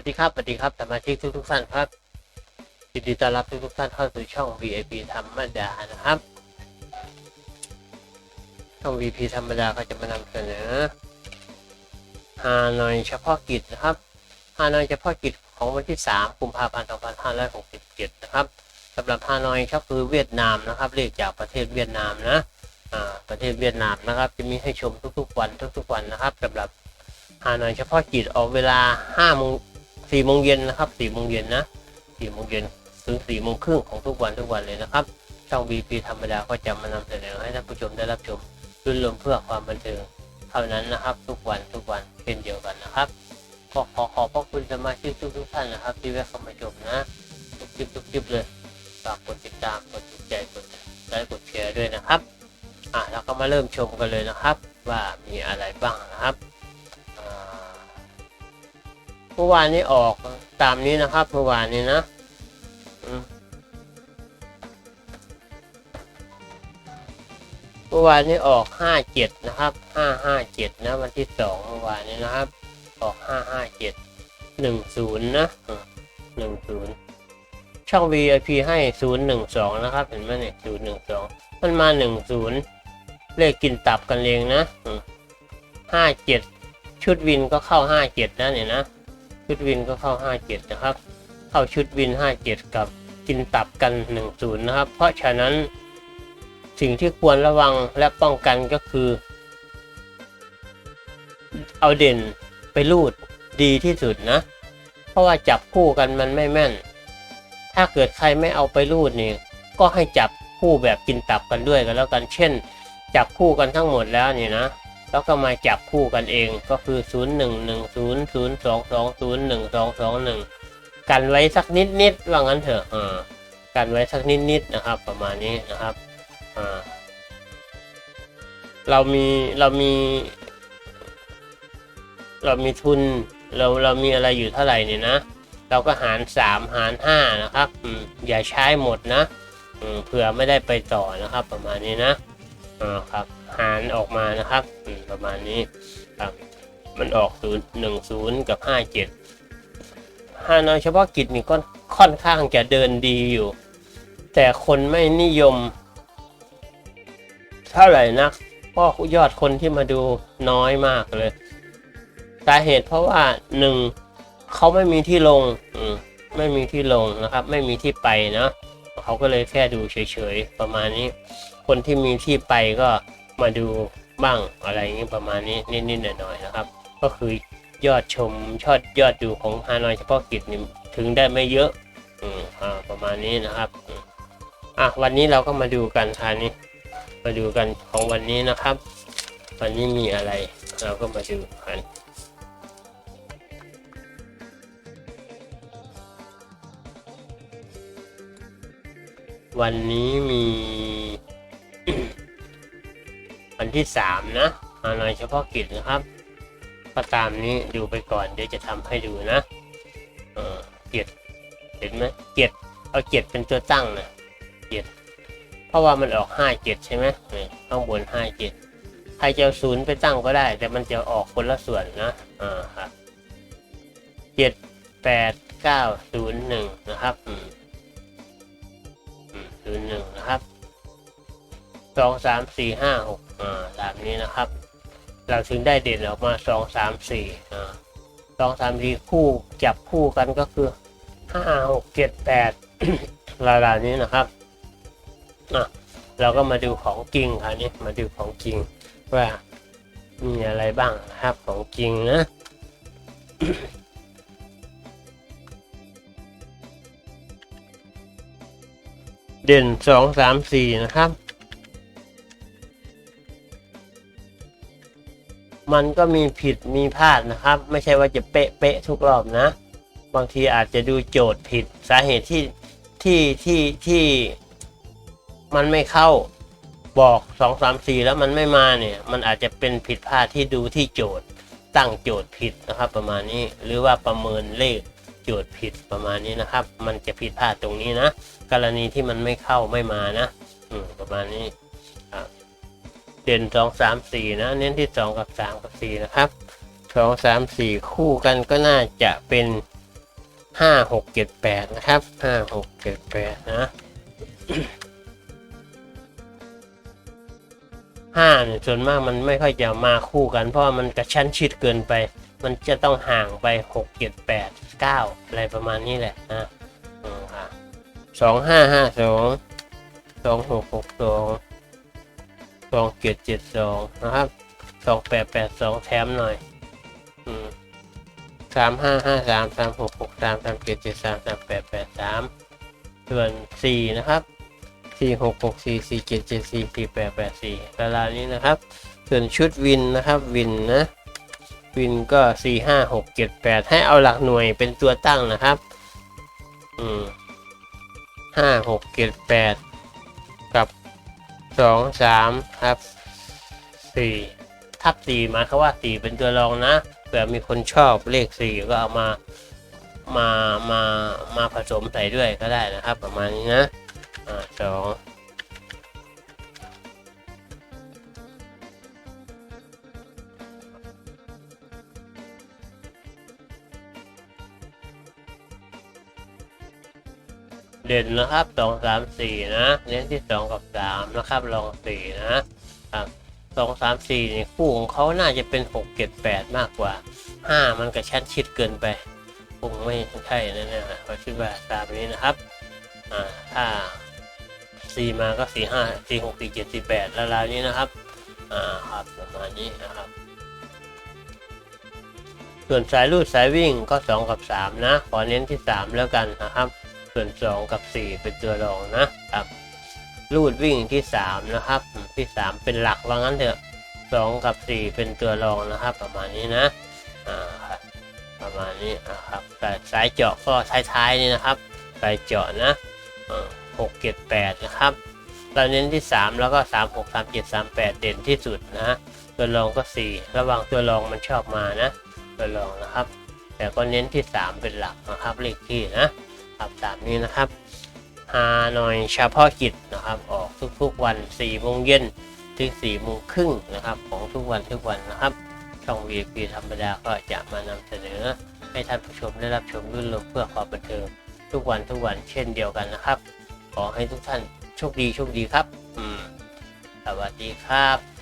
วัสดีครับสวัสดีครับสมาชิกทุกทุกๆท่านครับยินดีต้อนรับทุกทุกๆท่านเข้าสู่ช่อง VIP ธรรมดานะครับ ช่อง VIP ธรรมดาก็จะมานำเสนอฮานอยเฉพาะกิจนะครับฮานอยเฉพาะกิจของวันที่ 3 กุมภาพันธ์ 2567 นะครับสำหรับฮานอยก็คือเวียดนามนะครับเรียกจากประเทศเวียดนามนะประเทศเวียดนามนะครับ จะมีให้ชมทุกๆวันทุกๆวันนะครับสำหรับฮานอยเฉพาะกิจออกเวลา5โมง 4โมงเย็นนะครับ4โมงเย็นนะ4โมงเย็นถึง4โมงครึ่งของทุกวันทุกวันเลยนะครับ ช่อง BP ธรรมดาก็จะมานำเสนอให้ท่านผู้ชมได้รับชมรื่นรมเพื่อความบันเทิงเท่านั้นนะครับ ทุกวันทุกวันเช่นเดียวกันนะครับก็ขอขอบพระคุณสมาชิกทุกทุกท่านนะครับ ที่แวะเข้ามาชมนะทุกคลิปทุกคลิปเลยฝากกดติดตามกดถูกใจกดไลค์กดแชร์ด้วยนะครับอะแล้วก็มาเริ่มชมกันเลยนะครับ ว่ามีอะไรบ้างนะครับ มื่อวานนี้ออกตามนี้นะครับเมื่อวานนี้นะเมื่อวานนี้ออกห้าเจ็ดนะครับห้าห้าเจ็ดนะวันที่สองเมื่อวานนี้นะครับ ออกห้าห้าเจ็ดหนึ่งศูนย์นะหนึ่งศูนย์ช่อง VIP ให้ศูนย์หนึ่งสองนะครับ เห็นไหมเนี่ยศูนย์หนึ่งสองมันมาหนึ่งศูนย์เลขกินตับกันเองนะห้าเจ็ดชุดวินก็เข้าห้าเจ็ดนะเนี่ยนะ ชุดวินก็เข้า 57 นะครับ เข้าชุดวิน 57 กับกินตับกัน 10 นะครับ เพราะฉะนั้นสิ่งที่ควรระวังและป้องกันก็คือ เอาเด่นไปรูดดีที่สุดนะ เพราะว่าจับคู่กันมันไม่แม่น ถ้าเกิดใครไม่เอาไปรูดนี่ก็ให้จับคู่แบบกินตับกันด้วยกันแล้วกัน เช่น จับคู่กันทั้งหมดแล้วนี่นะ แล้วก็มาจับคู่กันเองก็คือ 0 1 1 0 0 2 2 0 1 2 2 1 กันไว้สักนิดนิดว่างั้นเถอะอ่ากันไว้สักนิดนิดนะครับ ประมาณนี้นะครับอ่าเรามีเรามี เรามีทุนเราเรามีอะไรอยู่เท่าไหร่เนี่ยนะ เราก็หาร 3 หาร 5 นะครับอย่าใช้หมดนะเผื่อไม่ได้ไปต่อนะครับ ประมาณนี้นะ อ่าครับ หารออกมานะครับประมาณนี้ครับ มันออกศูนย์หนึ่งศูนย์กับห้าเจ็ดฮานอยเฉพาะกิจนี่ก็ค่อนข้างจะเดินดีอยู่ แต่คนไม่นิยม เท่าไหร่นักเพราะยอดคนที่มาดูน้อยมากเลยสาเหตุเพราะว่าหนึ่งเขาไม่มีที่ลง อืมไม่มีที่ลงนะครับ ไม่มีที่ไปนะ เขาก็เลยแค่ดูเฉยๆประมาณนี้ คนที่มีที่ไปก็มาดูบ้างอะไรอย่างนี้ประมาณนี้นิดๆหน่อยๆนะครับ ก็คือยอดชมชอดยอดดูของฮานอยเฉพาะกิจนี่ถึงได้ไม่เยอะอืมอ่าประมาณนี้นะครับอะวันนี้เราก็มาดูกันทานนี้ มาดูกันของวันนี้นะครับ วันนี้มีอะไร เราก็มาดูกัน วันนี้มี วันที่สามนะฮานอยเฉพาะกิจนะครับ ก็ตามนี้ดูไปก่อนเดี๋ยวจะทำให้ดูนะ เออเกียรติเห็นไหมเกียรติเอาเกียรติเป็นตัวตั้งนะเกียรติเพราะว่ามันออกห้าเจ็ดใช่ไหมข้างบนห้าเจ็ดใครจะเอาศูนย์ไปตั้งก็ได้ แต่มันจะออกคนละส่วนนะอ่าครับเจ็ดแปดเก้าศูนย์หนึ่งนะครับอืม ศูนย์หนึ่งนะครับสองสามสี่ห้าหกอ่าตามนี้นะครับ เราถึงได้เด่นออกมาสองสามสี่อ่าสองสามสี่คู่จับคู่กันก็คือห้าหกเจ็ดแปดราวนี้นะครับอะเราก็มาดูของจริงคราวนี้มาดูของจริงว่ามีอะไรบ้างนะครับของจริงนะ เด่นสองสามสี่นะครับ มันก็มีผิดมีพลาดนะครับ ไม่ใช่ว่าจะเป๊ะเป๊ะทุกรอบนะ บางทีอาจจะดูโจทย์ผิดสาเหตุที่ที่ที่ที่มันไม่เข้าบอกสองสามสี่แล้วมันไม่มาเนี่ย มันอาจจะเป็นผิดพลาดที่ดูที่โจทย์ตั้งโจทย์ผิดนะครับ ประมาณนี้หรือว่าประเมินเลข โจทย์ผิดประมาณนี้นะครับ มันจะผิดพลาดตรงนี้นะ กรณีที่มันไม่เข้าไม่มานะอืมประมาณนี้เด่นสองสามสี่นะเน้นที่สองกับสามกับสี่นะครับสองสามสี่คู่กันก็น่าจะเป็นห้าหกเจ็ดแปดนะครับห้าหกเจ็ดแปดนะห้าเนี่ยส่วนมากมันไม่ค่อยจะมาคู่กัน เพราะมันกระชั้นชิดเกินไป มันจะต้องห่างไปหกเจ็ดแปดเก้าอะไรประมาณนี้แหละนะอืมอะสองห้าห้าสองสองหกหกสองสองเจ็ดเจ็ดสองนะครับสองแปดแปดสองแถมหน่อยอืมสามห้าห้าสามสามหกหกสามสามเจ็ดเจ็ดสามสามแปดแปดสามส่วนสี่นะครับสี่หกหกสี่สี่เจ็ดเจ็ดสี่สี่แปดแปดสี่เวลานี้นะครับ ส่วนชุดวินนะครับวินนะ วินก็สี่ห้าหกเจ็ดแปดให้เอาหลักหน่วยเป็นตัวตั้งนะครับ อืมห้าหกเจ็ดแปดกับสองสามครับสี่ทับสี่หมายความว่าสี่เป็นตัวรองนะเผื่อมีคนชอบเลขสี่ก็เอามา มา มา มาผสมใส่ด้วยก็ได้นะครับ ประมาณนี้นะ อ่าสอง เด่นนะครับสองสามสี่นะเน้นที่สองกับสามนะครับลองสี่นะครับสองสามสี่นี่คู่ของเขาน่าจะเป็นหกเจ็ดแปดมากกว่าห้ามันกระชั้นชิดเกินไปคงไม่ใช่แน่ๆนะเพราคิดว่าตามนี้นะครับอ่าถ้าสี่มาก็สี่ห้าสี่หกสี่เจ็ดสี่แปดราวๆนี้นะครับอ่าครับประมาณนี้นะครับส่วนสายรูดสายวิ่งก็ 2 กับ 3 นะ ขอเน้นที่ 3 แล้วกันนะครับ ส่วน 2 กับ 4 เป็นตัวรองนะครับรูดวิ่งที่ 3 นะครับ ที่ 3 เป็นหลักว่างั้นเถอะ 2 กับ 4 เป็นตัวรองนะครับ ประมาณนี้นะอ่าครับประมาณนี้นะครับแต่สายเจาะก็ท้ายๆนี่นะครับสายเจาะนะหกเจ็ดแปดนะครับเราเน้นที่ 3 แล้วก็ 3 6 3 7 3 8 เด่นที่สุดนะตัวรองก็ 4 ระหว่างตัวรองมันชอบมานะ ตัวรองนะครับ แต่ก็เน้นที่ 3 เป็นหลักนะครับเลขที่นะ ครับตามนี้นะครับฮานอยเฉพาะกิจนะครับ ออกทุกๆวัน4โมงเย็นถึง4โมงครึ่งนะครับ ของทุกวันทุกวันนะครับ ช่อง VIP ธรรมดาก็จะมานำเสนอ ให้ท่านผู้ชมได้รับชมรื่นรมเพื่อความบันเทิงทุกวันทุกวันเช่นเดียวกันนะครับ ขอให้ทุกท่านโชคดีโชคดีครับ อืมสวัสดีครับ